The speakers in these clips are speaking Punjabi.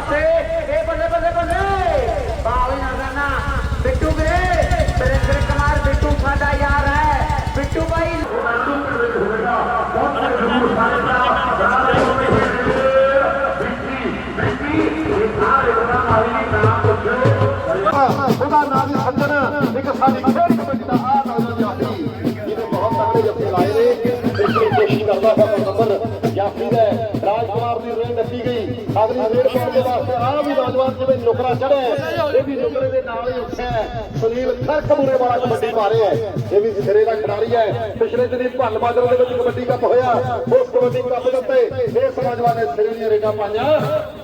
ਪਾਸੇ। ਇਹ ਬੱਲੇ ਬੱਲੇ ਬੱਲੇ। ਬਾਵੇ ਨਜ਼ਾਨਾ ਬਿੱਟੂ ਵੀਰੇ ਸੁਰਿੰਦਰ ਕੁਮਾਰ ਬਿੱਟੂ ਸਾਡਾ ਯਾਰ ਹੈ। ਬਿੱਟੂ ਭਾਈ ਉਹਦਾ ਨਾਮ ਹੀ ਸੱਜਣ ਇੱਕ ਸਾਡੀ ਅਗਲੀ ਰੇਡ ਪਾਉਣ ਦੇ ਵਾਸਤੇ ਆਹ ਵੀ ਨੌਜਵਾਨ ਜਿਵੇਂ ਨੁਕਰਾ ਚੜਿਆ ਇਹ ਵੀ ਨੁਕਰੇ ਦੇ ਨਾਲ ਹੀ ਉੱਠਿਆ ਸੁਨੀਲ ਖਰਕ ਮੂਰੇ ਵਾਲਾ ਕਬੱਡੀ ਪਾ ਰਿਹਾ ਹੈ। ਇਹ ਵੀ ਸਿਰੇ ਦਾ ਖਿਡਾਰੀ ਹੈ। ਪਿਛਲੇ ਦਿਨੀ ਭੱਲ ਬਾਦਰ ਦੇ ਵਿੱਚ ਕਬੱਡੀ ਕੱਪ ਹੋਇਆ। ਉਸ ਕਬੱਡੀ ਕੱਪ ਦੇ ਉੱਤੇ ਇਹ ਨੌਜਵਾਨ ਨੇ ਸਿਰੇ ਦੀਆਂ ਰੇਡਾਂ ਪਾਈਆਂ।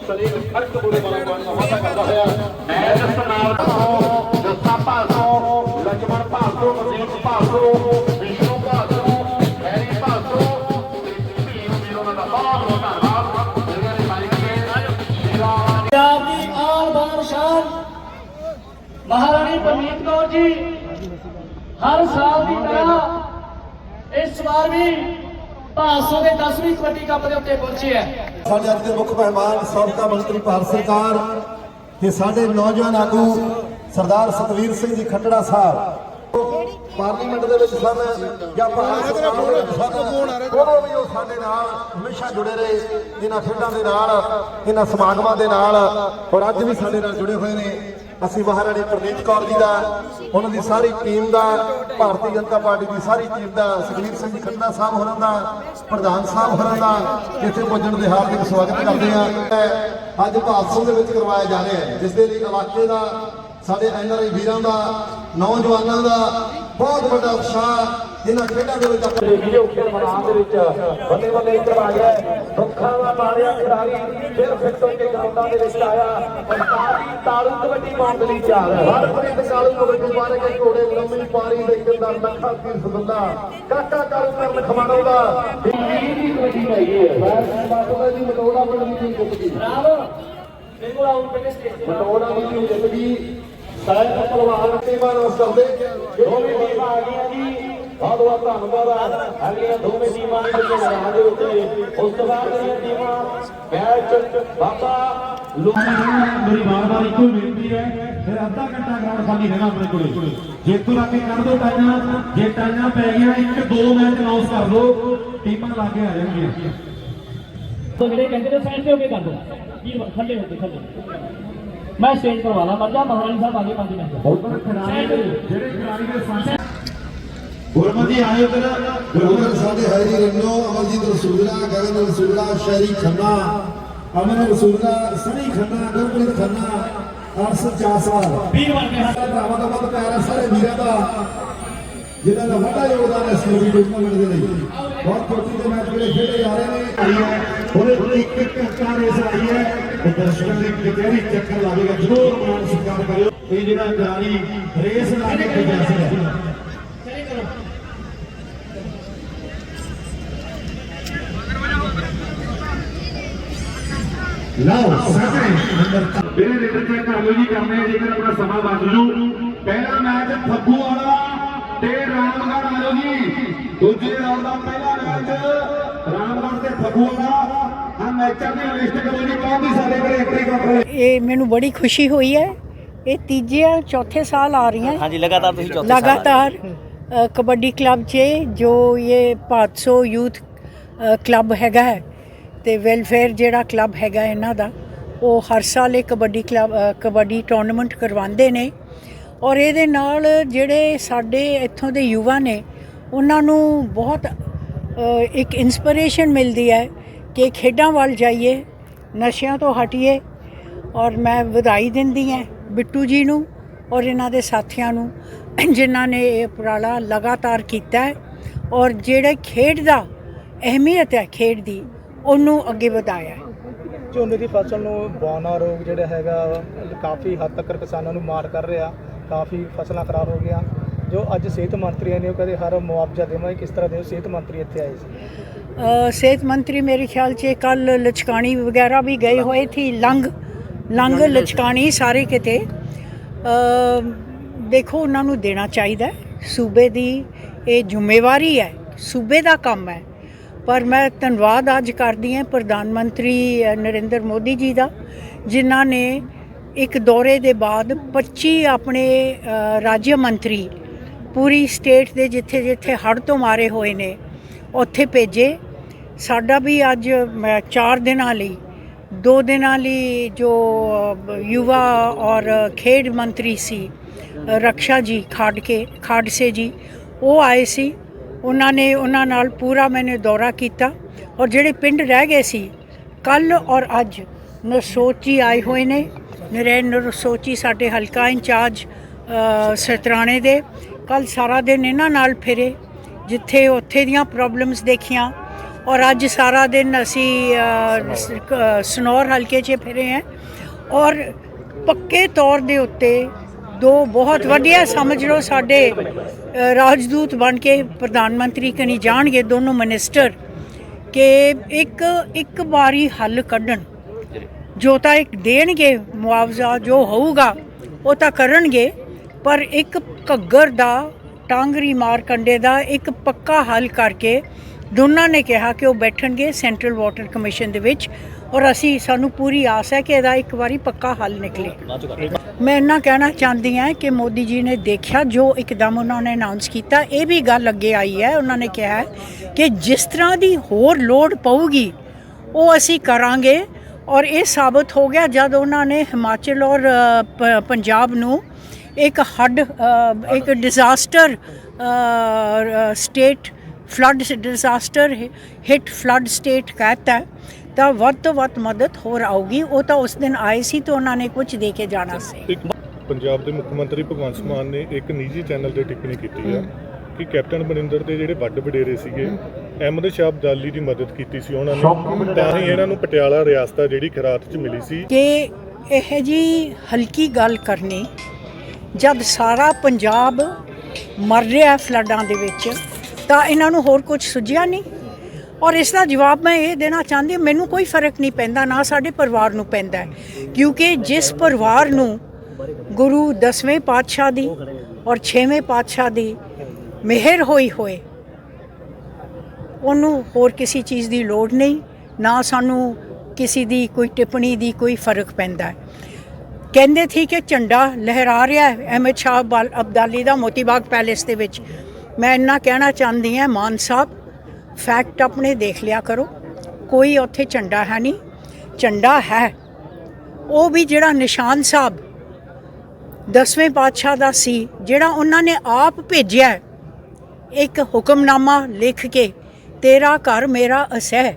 ਸੁਨੀਲ ਖਰਕ ਮੂਰੇ ਵਾਲਾ ਪਾਣ ਦਾ ਵਾਅਦਾ ਕਰਦਾ ਹੋਇਆ। ਮੈਂ ਜਸਨਾਮ ਤੋਂ, ਜਸਾ ਭਾਸੋ ਲਖਮਣ ਭਾਸੋ ਨਜ਼ੀਰ ਭਾਸੋ ਮਹਾਰਾਣੀ ਪਰਨੀਤ ਕੌਰ ਜੀ ਹਰ ਸਾਲ ਦੀ ਤਰ੍ਹਾਂ ਇਸ ਵਾਰ ਵੀ ਭਾਸੋ ਦੇ 10ਵੀਂ ਕਬੱਡੀ ਕੱਪ ਦੇ ਉੱਤੇ ਪਹੁੰਚੇ ਹੈ। ਸਾਡੇ ਅੱਜ ਦੇ ਮੁੱਖ ਮਹਿਮਾਨ ਸਾਬਕਾ ਮੰਤਰੀ ਭਾਰਤ ਸਰਕਾਰ ਤੇ ਸਾਡੇ ਨੌਜਵਾਨ ਆਗੂ ਸਰਦਾਰ ਸਤਵੀਰ ਸਿੰਘ ਜੀ ਖੱਟੜਾ ਸਾਹਿਬ। ਪਾਰਲੀਮੈਂਟ ਦੇ ਵਿੱਚ ਸਨ ਜਾਂ ਭਾਰਤ ਉਦੋਂ ਵੀ ਉਹ ਸਾਡੇ ਨਾਲ ਹਮੇਸ਼ਾ ਜੁੜੇ ਰਹੇ ਇਹਨਾਂ ਖੇਡਾਂ ਦੇ ਨਾਲ ਇਹਨਾਂ ਸਮਾਗਮਾਂ ਦੇ ਨਾਲ ਔਰ ਅੱਜ ਵੀ ਸਾਡੇ ਨਾਲ ਜੁੜੇ ਹੋਏ ਨੇ। ਅਸੀਂ ਮਹਾਰਾਣੀ ਪ੍ਰਨੀਤ ਕੌਰ ਜੀ ਦਾ, ਉਹਨਾਂ ਦੀ ਸਾਰੀ ਟੀਮ ਦਾ, ਭਾਰਤੀ ਜਨਤਾ ਪਾਰਟੀ ਦੀ ਸਾਰੀ ਟੀਮ ਦਾ ਸੁਖਵੀਰ ਸਿੰਘ ਜੀ ਖੰਨਾ ਸਾਹਿਬ ਹੋਰਾਂ ਦਾ, ਪ੍ਰਧਾਨ ਸਾਹਿਬ ਹੋਰਾਂ ਦਾ, ਇੱਥੇ ਪੁੱਜਣ ਦੇ ਹਾਰਦਿਕ ਸਵਾਗਤ ਕਰਦੇ ਹਾਂ। ਅੱਜ ਭਾਸੋਂ ਦੇ ਵਿੱਚ ਕਰਵਾਇਆ ਜਾ ਰਿਹਾ ਹੈ, ਜਿਸ ਦੇ ਲਈ ਇਲਾਕੇ ਦਾ, ਸਾਡੇ ਐਨਆਰਆਈ ਵੀਰਾਂ ਦਾ, ਨੌਜਵਾਨਾਂ ਦਾ ਬਹੁਤ ਵੱਡਾ ਉਤਸ਼ਾਹ ਇਹਨਾਂ ਖੇਡਾਂ ਦੇ ਵਿੱਚ ਆਪਣੇ ਵੀਡੀਓ ਖੇਡ ਮੈਦਾਨ ਦੇ ਵਿੱਚ ਬੱਲੇ ਬੱਲੇ ਇੱਧਰ ਆ ਗਿਆ ਦੁੱਖਾਂ ਦਾ ਮਾਰਿਆ ਖਿਡਾਰੀ ਫਿਰ ਫਿੱਟ ਹੋ ਕੇ ਗਰਾਊਂਡਾਂ ਦੇ ਵਿੱਚ ਆਇਆ। ਪੰਜਾਬ ਦੀ ਤਾਲੂ ਕਬੱਡੀ ਪਾਉਣ ਦੇ ਲਈ ਹੈ। ਹਰਪ੍ਰੀਤ ਕਾਲੂ ਕਬੱਡੀ ਮਾਰੇ ਗਏ ਘੋੜੇ ਲੰਮੀ ਪਾਰੀ ਦੇ ਕਿੰਦਰ ਲੱਖਾ ਕੀ ਸੁਗੰਦਾ ਕਾਕਾ ਕਾਲੂ ਕਰਨ ਖਮਾਣੋ ਦਾ। ਵੀਰ ਦੀ ਕਬੱਡੀ ਪਾਈ ਹੈ ਮੈਂ ਬਾਤੋਂ ਦੀ ਮਟੋੜਾ ਪਿੰਡ ਦੀ ਟੀਮ ਜਿੱਤ ਗਈ। ਬਿਲਕੁਲ ਆਉਂ ਪਹਿਲੇ ਸਟੇਜ ਮਟੋੜਾ ਦੀ ਟੀਮ ਜਿੱਤ ਗਈ ਸਾਹਿਬ ਪਹਿਲਵਾਨ ਟੀਮਾਂ ਨੂੰ ਕਰਦੇ ਦੋਵੇਂ ਟੀਮਾਂ ਆ ਗਈਆਂ ਜੀ ਬਹੁਤ ਬਹੁਤ ਧੰਨਵਾਦ। ਆ ਅਗਲੀਆਂ ਦੋਵੇਂ ਟੀਮਾਂ ਦੇ ਵਿੱਚ ਮੈਦਾਨ ਦੇ ਵਿੱਚ ਉਸ ਤੋਂ ਬਾਅਦ ਦੀਆਂ ਟੀਮਾਂ ਮੈਚ ਬਾਬਾ ਮੇਰੀ ਵਾਰ-ਵਾਰ ਇੱਕੋ ਹੀ ਬੇਨਤੀ ਹੈ ਫਿਰ ਅੱਧਾ ਘੰਟਾ ਗਰਾਊਂਡ ਖਾਲੀ ਹੈਗਾ ਆਪਣੇ ਕੋਲੇ। ਜੇਤੂ ਲਾ ਕੇ ਕੱਢ ਦੋ ਟਾਈਆਂ ਜੇ ਟਾਈਆਂ ਪੈ ਗਈਆਂ ਇੱਕ ਦੋ ਮੈਚ ਅਨਾਉਂਸ ਕਰ ਦੋ ਟੀਮਾਂ ਲਾ ਕੇ ਆ ਜਾਣਗੀਆਂ। ਤੋਂ ਜਿਹੜੇ ਕਹਿੰਦੇ ਨੇ ਸਾਈਡ ਤੇ ਹੋ ਕੇ ਕਰ ਦੋ। ਵੀਰ ਥੱਲੇ ਹੋ ਕੇ ਥੱਲੇ। ਮੈਂ ਸਟੇਜ ਕਰਵਾ ਲਾਂ ਮਰਜਾ ਮਹਾਰਾਣੀ ਸਾਹਿਬ ਆਗੇ ਪੰਜ ਮਿੰਟ ਜਿਹੜੇ ਖਿਡਾਰੀ ਦੇ ਸਾਹਮਣੇ ਗੁਰਮਤ ਆਏ ਉਧਰ ਗੁਰੂਗਰ ਸਾਡੇ ਹੈਰੀ ਰੰਨੋ ਅਮਰਜੀਤ ਰਸੂਲਾ ਗਗਨ ਰਸੂਲਾ ਸ਼ਹਿਰੀ ਖੰਨਾ ਅਮਨ ਰਸੂਲਾ ਸਣੀ ਖੰਨਾ ਗੁਰਪ੍ਰੀਤ ਖੰਨਾ ਅਰਸ ਚਾਸਵਾਲ। ਵੀਰ ਬਣ ਕੇ ਹੱਥ ਭਰਾਵਾਂ ਦਾ ਬਹੁਤ ਪਿਆਰ ਸਾਰੇ ਵੀਰਾਂ ਦਾ ਜਿਨ੍ਹਾਂ ਦਾ ਵੱਡਾ ਯੋਗਦਾਨ ਹੈ ਸਟੋਰੀ ਟੂਰਨਾਮੈਂਟ ਦੇ ਲਈ। ਬਹੁਤ ਖੁਸ਼ੀ ਦੇ ਮੈਚ ਜਿਹੜੇ ਖੇਡੇ ਜਾ ਰਹੇ ਨੇ। ਉਹਦੇ ਇੱਕ ਇੱਕ ਘੰਟਾ ਰੇਸ ਆਈ ਹੈ। ਉਹ ਦਰਸ਼ਕਾਂ ਦੇ ਕਿਹੜੀ ਚੱਕਰ ਲਾਵੇਗਾ। ਜ਼ਰੂਰ ਮਾਨ ਸਤਿਕਾਰ ਕਰਿਓ। ਇਹ ਜਿਹੜਾ ਖਿਡਾਰੀ ਰੇਸ ਲਾ ਕੇ ਭੇਜਿਆ ਸੀ। ਕਰੋ ਲਓ ਸੈਕਿੰਡ ਨੰਬਰ ਮੇਰੇ ਰੇਡਰ ਚੈੱਕ ਕਰ ਲਓ ਜੀ ਕਰਨੇ ਆ ਜੇਕਰ ਆਪਣਾ ਸਮਾਂ ਬਚ ਜੂ। ਪਹਿਲਾ ਮੈਚ ਫੱਗੂ ਵਾਲਾ ਤੇ ਰਾਮਗੜ੍ਹ ਆ ਜਾਓ ਜੀ। ਦੂਜੇ ਰਾਉਂਡ ਦਾ ਪਹਿਲਾ ਮੈਚ ਰਾਮਗੜ੍ਹ ਤੇ ਫੱਗੂ ਵਾਲਾ। ਆ ਮੈਚਾਂ ਦੀ ਲਿਸਟ ਕਰੋ ਜੀ ਕੌਣ ਦੀ ਸਾਡੇ ਕੋਲ ਐਂਟਰੀ ਕਰ ਰਹੇ? ਇਹ ਮੈਨੂੰ ਬੜੀ ਖੁਸ਼ੀ ਹੋਈ ਹੈ। ਇਹ ਤੀਜੇ ਚੌਥੇ ਸਾਲ ਆ ਰਹੀਆਂ। ਹਾਂਜੀ ਲਗਾਤਾਰ ਤੁਸੀਂ ਚੌਥੇ ਸਾਲ ਆ ਕਬੱਡੀ ਕਲੱਬ 'ਚ ਜੋ ਇਹ 500 ਯੂਥ ਕਲੱਬ ਹੈਗਾ ਹੈ, ਤੇ ਵੈਲਫੇਅਰ ਜਿਹੜਾ ਕਲੱਬ ਹੈਗਾ ਇਹਨਾਂ ਦਾ, ਉਹ ਹਰ ਸਾਲ ਇਹ ਕਬੱਡੀ ਕਲੱਬ ਕਬੱਡੀ ਟੂਰਨਾਮੈਂਟ ਕਰਵਾਉਂਦੇ ਨੇ। ਔਰ ਇਹਦੇ ਨਾਲ ਜਿਹੜੇ ਸਾਡੇ ਇੱਥੋਂ ਦੇ ਯੁਵਾ ਨੇ, ਉਹਨਾਂ ਨੂੰ ਬਹੁਤ ਇੱਕ ਇਨਸਪੀਰੇਸ਼ਨ ਮਿਲਦੀ ਹੈ ਕਿ ਖੇਡਾਂ ਵੱਲ ਜਾਈਏ, ਨਸ਼ਿਆਂ ਤੋਂ ਹਟੀਏ। ਔਰ ਮੈਂ ਵਧਾਈ ਦਿੰਦੀ ਹਾਂ ਬਿੱਟੂ ਜੀ ਨੂੰ ਔਰ ਇਹਨਾਂ ਦੇ ਸਾਥੀਆਂ ਨੂੰ। ਜਿਨ੍ਹਾਂ ਨੇ ਇਹ ਉਪਰਾਲਾ ਲਗਾਤਾਰ ਕੀਤਾ ਹੈ ਔਰ ਜਿਹੜੇ ਖੇਡ ਦਾ ਅਹਿਮੀਅਤ ਹੈ ਖੇਡ ਦੀ ਉਹਨੂੰ ਅੱਗੇ ਵਧਾਇਆ ਝੋਨੇ ਦੀ ਫਸਲ ਨੂੰ ਬੌਨਾ ਰੋਗ ਜਿਹੜਾ ਹੈਗਾ ਕਾਫੀ ਹੱਦ ਤੱਕ ਕਿਸਾਨਾਂ ਨੂੰ ਮਾਰ ਕਰ ਰਿਹਾ ਕਾਫੀ ਫਸਲਾਂ ਖਰਾਬ ਹੋ ਗਈਆਂ। ਜੋ ਅੱਜ ਸਿਹਤ ਮੰਤਰੀ ਨੇ ਉਹ ਕਹਿੰਦੇ ਹਰ ਮੁਆਵਜ਼ਾ ਦੇਵਾਂਗੇ ਕਿਸ ਤਰ੍ਹਾਂ ਦੇ ਸਿਹਤ ਮੰਤਰੀ ਇੱਥੇ ਆਏ ਸੀ? ਸਿਹਤ ਮੰਤਰੀ ਮੇਰੇ ਖਿਆਲ 'ਚ ਕੱਲ ਲਚਕਾਣੀ ਵਗੈਰਾ ਵੀ ਗਏ ਹੋਏ ਥੀ ਲੰਗ ਲੰਗ ਲਚਕਾਣੀ ਸਾਰੇ ਕਿਤੇ। ਦੇਖੋ, ਉਹਨਾਂ ਨੂੰ ਦੇਣਾ ਚਾਹੀਦਾ ਸੂਬੇ ਦੀ ਇਹ ਜ਼ਿੰਮੇਵਾਰੀ ਹੈ, ਸੂਬੇ ਦਾ ਕੰਮ ਹੈ। ਪਰ ਮੈਂ ਧੰਨਵਾਦ ਅੱਜ ਕਰਦੀ ਹਾਂ ਪ੍ਰਧਾਨ ਮੰਤਰੀ ਨਰਿੰਦਰ ਮੋਦੀ ਜੀ ਦਾ, ਜਿਨ੍ਹਾਂ ਨੇ ਇੱਕ ਦੌਰੇ ਦੇ ਬਾਅਦ 25 ਆਪਣੇ ਰਾਜ ਮੰਤਰੀ ਪੂਰੀ ਸਟੇਟ ਦੇ ਜਿੱਥੇ ਜਿੱਥੇ ਹੜ੍ਹ ਤੋਂ ਮਾਰੇ ਹੋਏ ਨੇ, ਉੱਥੇ ਭੇਜੇ। ਸਾਡਾ ਵੀ ਅੱਜ ਮੈਂ ਚਾਰ ਦਿਨਾਂ ਲਈ, ਦੋ ਦਿਨਾਂ ਲਈ ਜੋ ਯੁਵਾ ਔਰ ਖੇਡ ਮੰਤਰੀ ਸੀ ਰਕਸ਼ਾ ਜੀ ਖਾੜਕੇ ਖਾੜਸੇ ਜੀ ਉਹ ਆਏ ਸੀ। ਉਹਨਾਂ ਨੇ ਉਹਨਾਂ ਨਾਲ ਪੂਰਾ ਮੈंने ਦੌਰਾ ਕੀਤਾ ਔਰ ਜਿਹੜੇ ਪਿੰਡ ਰਹਿ ਗਏ ਸੀ ਕੱਲ ਔਰ ਅੱਜ ਨਰਸੋਚੀ ਆਏ ਹੋਏ ਨੇ। ਨਰੇਨ ਨਰਸੋਚੀ ਸਾਡੇ ਹਲਕਾ ਇੰਚਾਰਜ ਸਤਰਾਣੇ ਦੇ। ਕੱਲ ਸਾਰਾ ਦਿਨ ਇਹਨਾਂ ਨਾਲ ਫਿਰੇ ਜਿੱਥੇ ਉੱਥੇ ਦੀਆਂ ਪ੍ਰੋਬਲਮਸ ਦੇਖੀਆਂ। ਔਰ ਅੱਜ ਸਾਰਾ ਦਿਨ ਅਸੀਂ ਸਨੌਰ ਹਲਕੇ 'ਚ ਫਿਰੇ ਹਾਂ। ਔਰ ਪੱਕੇ ਤੌਰ ਦੇ ਉੱਤੇ ਦੋ ਬਹੁਤ ਵਧੀਆ ਸਮਝ ਲਓ ਸਾਡੇ ਰਾਜਦੂਤ ਬਣ ਕੇ ਪ੍ਰਧਾਨ ਮੰਤਰੀ ਕਨੀ ਜਾਣਗੇ ਦੋਨੋਂ ਮਿਨਿਸਟਰ ਕਿ ਇੱਕ ਇੱਕ ਵਾਰੀ ਹੱਲ ਕੱਢਣ। ਜੋ ਤਾਂ ਇੱਕ ਦੇਣਗੇ ਮੁਆਵਜ਼ਾ, ਜੋ ਹੋਊਗਾ, ਉਹ ਤਾਂ ਕਰਨਗੇ, ਪਰ ਇੱਕ ਘੱਗਰ ਦਾ, ਟਾਂਗਰੀ ਮਾਰ ਕੰਡੇ ਦਾ ਇੱਕ ਪੱਕਾ ਹੱਲ ਕਰਕੇ ਦੋਨਾਂ ਨੇ ਕਿਹਾ ਕਿ ਉਹ ਬੈਠਣਗੇ ਸੈਂਟਰਲ ਵਾਟਰ ਕਮਿਸ਼ਨ ਦੇ ਵਿੱਚ ਔਰ ਅਸੀਂ, ਸਾਨੂੰ ਪੂਰੀ ਆਸ ਹੈ ਕਿ ਇਹਦਾ ਇੱਕ ਵਾਰੀ ਪੱਕਾ ਹੱਲ ਨਿਕਲੇ। ਮੈਂ ਇੰਨਾ ਕਹਿਣਾ ਚਾਹੁੰਦੀ ਹਾਂ ਕਿ ਮੋਦੀ ਜੀ ਨੇ ਦੇਖਿਆ, ਜੋ ਇੱਕਦਮ ਉਹਨਾਂ ਨੇ ਅਨਾਉਂਸ ਕੀਤਾ, ਇਹ ਵੀ ਗੱਲ ਅੱਗੇ ਆਈ ਹੈ। ਉਹਨਾਂ ਨੇ ਕਿਹਾ ਕਿ ਜਿਸ ਤਰ੍ਹਾਂ ਦੀ ਹੋਰ ਲੋੜ ਪਊਗੀ, ਉਹ ਅਸੀਂ ਕਰਾਂਗੇ। ਔਰ ਇਹ ਸਾਬਤ ਹੋ ਗਿਆ ਜਦ ਉਹਨਾਂ ਨੇ ਹਿਮਾਚਲ ਔਰ ਪੰਜਾਬ ਨੂੰ ਇੱਕ ਹੱਡ ਇੱਕ disaster state flood disaster hit flood state ਕਹਤਾ ਤਾਂ ਵੱਧ ਤੋਂ ਵੱਧ ਮਦਦ ਹੋਰ ਆਊਗੀ। ਉਹ ਤਾਂ ਉਸ ਦਿਨ ਆਏ ਸੀ ਤਾਂ ਉਹਨਾਂ ਨੇ ਕੁਝ ਦੇ ਕੇ ਜਾਣਾ ਸੀ। ਇੱਕ ਪੰਜਾਬ ਦੇ ਮੁੱਖ ਮੰਤਰੀ ਭਗਵੰਤ ਮਾਨ ਨੇ ਇੱਕ ਨਿੱਜੀ ਚੈਨਲ ਤੇ ਟਿੱਪਣੀ ਕੀਤੀ ਆ ਕਿ ਕੈਪਟਨ ਬਨਿੰਦਰ ਦੇ ਜਿਹੜੇ ਵੱਡ ਵਡੇਰੇ ਸੀਗੇ ਅਹਿਮਦ ਸ਼ਾਹ ਅਬਦਾਲੀ ਦੀ ਮਦਦ ਕੀਤੀ ਸੀ ਉਹਨਾਂ ਨੇ। ਤਾਂ ਹੀ ਇਹਨਾਂ ਨੂੰ ਪਟਿਆਲਾ ਰਿਆਸਤ ਜਿਹੜੀ ਖਰਾਤ 'ਚ ਮਿਲੀ ਸੀ। ਕਿ ਇਹ ਜੀ ਹਲਕੀ ਗੱਲ ਕਰਨੀ ਜਦ ਸਾਰਾ ਪੰਜਾਬ ਮਰ ਰਿਹਾ ਫਲੱਡਾਂ ਦੇ ਵਿੱਚ ਤਾਂ ਇਹਨਾਂ ਨੂੰ ਹੋਰ ਕੁਝ ਸੁਝਿਆ ਨਹੀਂ? ਔਰ ਇਸ ਦਾ ਜਵਾਬ ਮੈਂ ਇਹ ਦੇਣਾ ਚਾਹੁੰਦੀ ਮੈਨੂੰ ਕੋਈ ਫ਼ਰਕ ਨਹੀਂ ਪੈਂਦਾ, ਨਾ ਸਾਡੇ ਪਰਿਵਾਰ ਨੂੰ ਪੈਂਦਾ ਕਿਉਂਕਿ ਜਿਸ ਪਰਿਵਾਰ ਨੂੰ ਗੁਰੂ 10ਵੇਂ ਪਾਤਸ਼ਾਹ ਦੀ ਔਰ 6ਵੇਂ ਪਾਤਸ਼ਾਹ ਦੀ ਮਿਹਰ ਹੋਈ ਹੋਏ, ਉਹਨੂੰ ਹੋਰ ਕਿਸੇ ਚੀਜ਼ ਦੀ ਲੋੜ ਨਹੀਂ, ਨਾ ਸਾਨੂੰ ਕਿਸੇ ਦੀ ਕੋਈ ਟਿੱਪਣੀ ਦੀ ਕੋਈ ਫ਼ਰਕ ਪੈਂਦਾ ਹੈ। ਕਹਿੰਦੇ ਸੀ ਕਿ ਝੰਡਾ ਲਹਿਰਾ ਰਿਹਾ ਹੈ, ਅਹਿਮਦ ਸ਼ਾਹ ਅਬਦਾਲ- ਅਬਦਾਲੀ ਦਾ ਮੋਤੀ ਬਾਗ ਪੈਲੇਸ ਦੇ ਵਿੱਚ। ਮੈਂ ਇੰਨਾ ਕਹਿਣਾ ਚਾਹੁੰਦੀ ਹਾਂ, ਮਾਨ ਸਾਹਿਬ ਫੈਕਟ ਆਪਣੇ ਦੇਖ ਲਿਆ ਕਰੋ। ਕੋਈ ਉੱਥੇ ਝੰਡਾ ਹੈ ਨਹੀਂ। ਝੰਡਾ ਹੈ। ਉਹ ਵੀ ਜਿਹੜਾ ਨਿਸ਼ਾਨ ਸਾਹਿਬ ਦਸਵੇਂ ਪਾਤਸ਼ਾਹ ਦਾ ਸੀ, ਜਿਹੜਾ ਉਹਨਾਂ ਨੇ ਆਪ ਭੇਜਿਆ ਇੱਕ ਹੁਕਮਨਾਮਾ ਲਿਖ ਕੇ, ਤੇਰਾ ਘਰ ਮੇਰਾ ਅਸਹਿ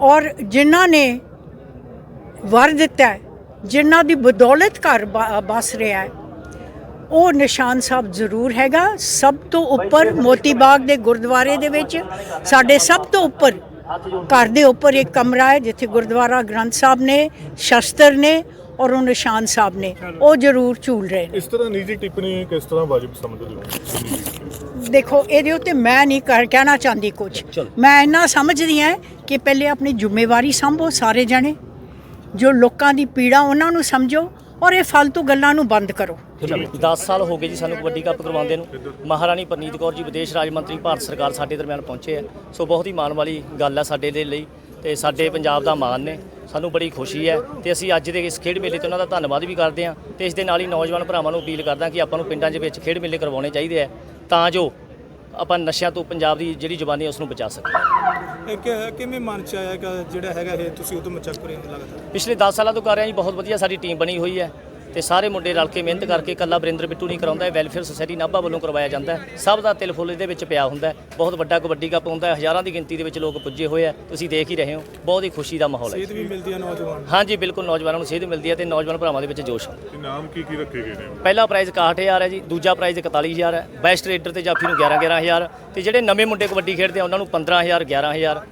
ਔਰ ਜਿਨ੍ਹਾਂ ਨੇ ਵਰ ਦਿੱਤਾ ਜਿਨ੍ਹਾਂ ਦੀ ਬਦੌਲਤ ਘਰ ਬ- ਬਸ ਰਿਹਾ ਹੈ ਉਹ ਨਿਸ਼ਾਨ ਸਾਹਿਬ ਜ਼ਰੂਰ ਹੈਗਾ। ਸਭ ਤੋਂ ਉੱਪਰ ਮੋਤੀ ਬਾਗ ਦੇ ਗੁਰਦੁਆਰੇ ਦੇ ਵਿੱਚ ਸਾਡੇ ਸਭ ਤੋਂ ਉੱਪਰ ਘਰ ਦੇ ਉੱਪਰ ਇੱਕ ਕਮਰਾ ਹੈ ਜਿੱਥੇ ਗੁਰਦੁਆਰਾ ਗ੍ਰੰਥ ਸਾਹਿਬ ਨੇ ਸ਼ਸਤਰ ਨੇ ਔਰ ਉਹ ਨਿਸ਼ਾਨ ਸਾਹਿਬ ਨੇ। ਉਹ ਜ਼ਰੂਰ ਝੂਲ ਰਹੇ ਨੇ। ਇਸ ਤਰ੍ਹਾਂ ਨਿੱਜੀ ਟਿੱਪਣੀ ਕਿਸ ਤਰ੍ਹਾਂ ਵਾਜਬ ਸਮਝਦੇ ਹੋ? ਦੇਖੋ ਇਹਦੇ ਉੱਤੇ ਮੈਂ ਨਹੀਂ ਕਹਿਣਾ ਚਾਹੁੰਦੀ ਕੁਝ ਮੈਂ ਇੰਨਾ ਸਮਝਦੀ ਹਾਂ ਕਿ ਪਹਿਲੇ ਆਪਣੀ ਜ਼ਿੰਮੇਵਾਰੀ ਸੰਭੋ ਸਾਰੇ ਜਣੇ। ਜੋ ਲੋਕਾਂ ਦੀ ਪੀੜਾ ਉਹਨਾਂ ਨੂੰ ਸਮਝੋ ਔਰ ਇਹ ਫालतू ਗੱਲਾਂ ਨੂੰ ਬੰਦ ਕਰੋ। 10 ਸਾਲ ਹੋ ਗਏ ਜੀ ਸਾਨੂੰ ਕਬੱਡੀ ਕੱਪ ਕਰਵਾਉਂਦੇ ਨੂੰ। ਮਹਾਰਾਣੀ ਪਰਨੀਤ ਕੌਰ ਜੀ, ਵਿਦੇਸ਼ ਰਾਜ ਮੰਤਰੀ ਭਾਰਤ ਸਰਕਾਰ ਸਾਡੇ ਦਰਮਿਆਨ ਪਹੁੰਚੇ ਆ। ਸੋ ਬਹੁਤ ਹੀ ਮਾਣ ਵਾਲੀ ਗੱਲ ਆ ਸਾਡੇ ਦੇ ਲਈ ਤੇ ਸਾਡੇ ਪੰਜਾਬ ਦਾ ਮਾਣ ਨੇ। ਸਾਨੂੰ ਬੜੀ ਖੁਸ਼ੀ ਹੈ ਤੇ ਅਸੀਂ ਅੱਜ ਦੇ ਇਸ ਖੇਡ ਮੇਲੇ ਤੇ ਉਹਨਾਂ ਦਾ ਧੰਨਵਾਦ ਵੀ ਕਰਦੇ ਹਾਂ ਤੇ ਇਸ ਦੇ ਨਾਲ ਹੀ ਨੌਜਵਾਨ ਭਰਾਵਾਂ ਨੂੰ ਅਪੀਲ ਕਰਦਾ ਕਿ ਆਪਾਂ ਨੂੰ ਪਿੰਡਾਂ ਦੇ ਵਿੱਚ ਖੇਡ ਮੇਲੇ ਕਰਵਾਉਣੇ ਚਾਹੀਦੇ ਆ ਤਾਂ ਜੋ ਆਪਾਂ ਨਸ਼ਿਆਂ ਤੋਂ ਪੰਜਾਬ ਦੀ ਜਿਹੜੀ ਜ਼ੁਬਾਨੀ ਹੈ ਉਸ ਨੂੰ ਬਚਾ ਸਕੀਏ। ਇੱਕ ਕਿਵੇਂ ਮਨ ਚ ਆਇਆ ਕਿ ਜਿਹੜਾ ਹੈਗਾ ਇਹ ਤੁਸੀਂ ਉਦੋਂ ਚੱਕ ਰਹੇ ਹੋ ਲਗਾਤਾਰ? ਪਿਛਲੇ 10 ਸਾਲਾਂ ਤੋਂ ਕਰ ਰਹੇ ਹਾਂ ਜੀ, ਬਹੁਤ ਵਧੀਆ ਸਾਡੀ ਟੀਮ ਬਣੀ ਹੋਈ ਹੈ। ਤੇ ਸਾਰੇ ਮੁੰਡੇ ਰਲ ਕੇ ਮਿਹਨਤ ਕਰਕੇ ਕੱਲਾ ਬਰਿੰਦਰ ਬਿੱਟੂ ਨਹੀਂ ਕਰਾਉਂਦਾ ਇਹ ਵੈਲਫੇਅਰ ਸੁਸਾਇਟੀ ਨਾਭਾ ਵੱਲੋਂ ਕਰਵਾਇਆ ਜਾਂਦਾ ਹੈ। ਸਭ ਦਾ ਤਿਲ ਫੁੱਲ ਇਹਦੇ ਵਿੱਚ ਪਿਆ ਹੁੰਦਾ ਹੈ। ਬਹੁਤ ਵੱਡਾ ਕਬੱਡੀ ਕੱਪ ਹੁੰਦਾ ਹੈ। ਹਜ਼ਾਰਾਂ ਦੀ ਗਿਣਤੀ ਦੇ ਵਿੱਚ ਲੋਕ ਪੁੱਜੇ ਹੋਏ ਆ ਤੁਸੀਂ ਦੇਖ ਹੀ ਰਹੇ ਹੋ। ਬਹੁਤ ਹੀ ਖੁਸ਼ੀ ਦਾ ਮਾਹੌਲ ਹੈ ਸੇਧ ਵੀ ਮਿਲਦੀ ਹੈ ਨੌਜਵਾਨ ਹਾਂਜੀ ਬਿਲਕੁਲ ਨੌਜਵਾਨਾਂ ਨੂੰ ਸੇਧ ਮਿਲਦੀ ਹੈ ਤੇ ਨੌਜਵਾਨ ਭਰਾਵਾਂ ਦੇ ਵਿੱਚ ਜੋਸ਼ ਆਉਂਦਾ ਇਨਾਮ ਕੀ ਕੀ ਰੱਖੇ ਗਏ ਨੇ? ਪਹਿਲਾ ਪ੍ਰਾਈਜ਼ 61000 ਹੈ ਜੀ ਦੂਜਾ ਪ੍ਰਾਈਜ਼ 41000 ਹੈ। ਬੈਸਟ ਰੇਡਰ ਤੇ ਜਾਫੀ ਨੂੰ 11 11000 ਤੇ ਜਿਹੜੇ ਨਵੇਂ ਮੁੰਡੇ ਕਬੱਡੀ ਖੇਡਦੇ ਆ ਉਹਨਾਂ ਨੂੰ 15000 11000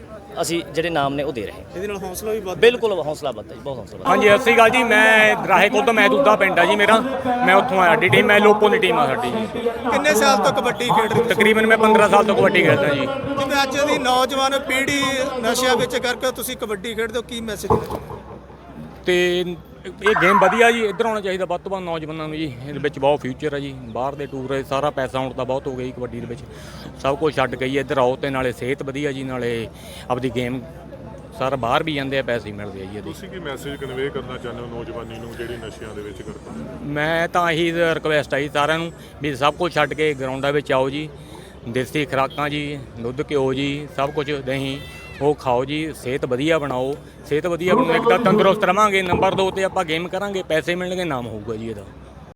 ਅਸੀਂ ਜਿਹੜੇ ਨਾਮ ਨੇ ਉਹ ਦੇ ਰਹੇ ਇਹਦੇ ਨਾਲ ਹੌਸਲਾ ਵੀ ਵੱਧ ਬਿਲਕੁਲ ਹੌਸਲਾ ਵੱਧਦਾ ਜੀ ਬਹੁਤ ਹੌਸਲਾ ਵੱਧਦਾ। ਹਾਂਜੀ ਸਤਿ ਸ਼੍ਰੀ ਅਕਾਲ ਜੀ ਮੈਂ ਰਾਹੇ ਕੋਲ ਤੋਂ ਮੈਂ ਦੂਦਾ ਪਿੰਡ ਆ ਜੀ ਮੇਰਾ। ਮੈਂ ਉੱਥੋਂ ਆਇਆ ਸਾਡੀ ਟੀਮ ਮੈਂ ਲੋਪੋ ਦੀ ਟੀਮ ਆ ਸਾਡੀ। ਜੀ ਕਿੰਨੇ ਸਾਲ ਤੋਂ ਕਬੱਡੀ ਖੇਡ ਰਹੇ ਹੋ? ਤਕਰੀਬਨ ਮੈਂ 15 ਸਾਲ ਤੋਂ ਕਬੱਡੀ ਖੇਡਦਾ ਜੀ। ਜਿਵੇਂ ਅੱਜ ਦੀ ਨੌਜਵਾਨ ਪੀੜ੍ਹੀ ਨਸ਼ਿਆਂ ਵਿੱਚ ਕਰਕੇ ਤੁਸੀਂ ਕਬੱਡੀ ਖੇਡਦੇ ਹੋ ਕੀ ਮੈਸੇਜ? ਤੇ ਇਹ ਗੇਮ ਵਧੀਆ ਜੀ ਇੱਧਰ ਆਉਣਾ ਚਾਹੀਦਾ ਵੱਧ ਤੋਂ ਵੱਧ ਨੌਜਵਾਨਾਂ ਨੂੰ ਜੀ। ਇਹਦੇ ਵਿੱਚ ਬਹੁਤ ਫਿਊਚਰ ਹੈ ਜੀ। ਬਾਹਰ ਦੇ ਟੂਰ ਹੈ ਸਾਰਾ ਪੈਸਾ ਆਉਣ ਦਾ ਬਹੁਤ ਹੋ ਗਿਆ ਜੀ ਕਬੱਡੀ ਦੇ ਵਿੱਚ। ਸਭ ਕੁਝ ਛੱਡ ਜੀ ਇੱਧਰ ਆਓ ਤੇ ਨਾਲੇ ਸਿਹਤ ਵਧੀਆ ਜੀ ਨਾਲੇ ਆਪਦੀ ਗੇਮ ਸਾਰਾ ਬਾਹਰ ਵੀ ਜਾਂਦੇ ਆ ਪੈਸੇ ਮਿਲਦੇ ਆ ਜੀ ਇਹਦੇ। ਤੁਸੀਂ ਕੀ ਮੈਸੇਜ ਕਨਵੇ ਕਰਨਾ ਚਾਹੁੰਦੇ ਹੋ ਨੌਜਵਾਨੀ ਨੂੰ ਜਿਹੜੀ ਨਸ਼ਿਆਂ ਦੇ ਵਿੱਚ ਕਰਦਾ? ਮੈਂ ਤਾਂ ਇਹੀ ਰਿਕਵੈਸਟ ਆਈ ਸਾਰਿਆਂ ਨੂੰ ਵੀ ਸਭ ਕੁਝ ਛੱਡ ਕੇ ਗਰਾਊਂਡਾਂ ਵਿੱਚ ਆਓ ਜੀ। ਦੇਸੀ ਖੁਰਾਕਾਂ ਜੀ ਦੁੱਧ ਘਿਓ ਜੀ ਸਭ ਕੁਝ ਦਹੀਂ। ਉਹ ਖਾਓ ਜੀ, ਸਿਹਤ ਵਧੀਆ ਬਣਾਓ। ਸਿਹਤ ਵਧੀਆ ਬਣਾਉਣ ਇੱਕ ਤਾਂ ਤੰਦਰੁਸਤ ਰਵਾਂਗੇ, ਨੰਬਰ 2 ਤੇ ਆਪਾਂ ਗੇਮ ਕਰਾਂਗੇ, ਪੈਸੇ ਮਿਲਣਗੇ, ਨਾਮ ਹੋਊਗਾ ਜੀ ਇਹਦਾ।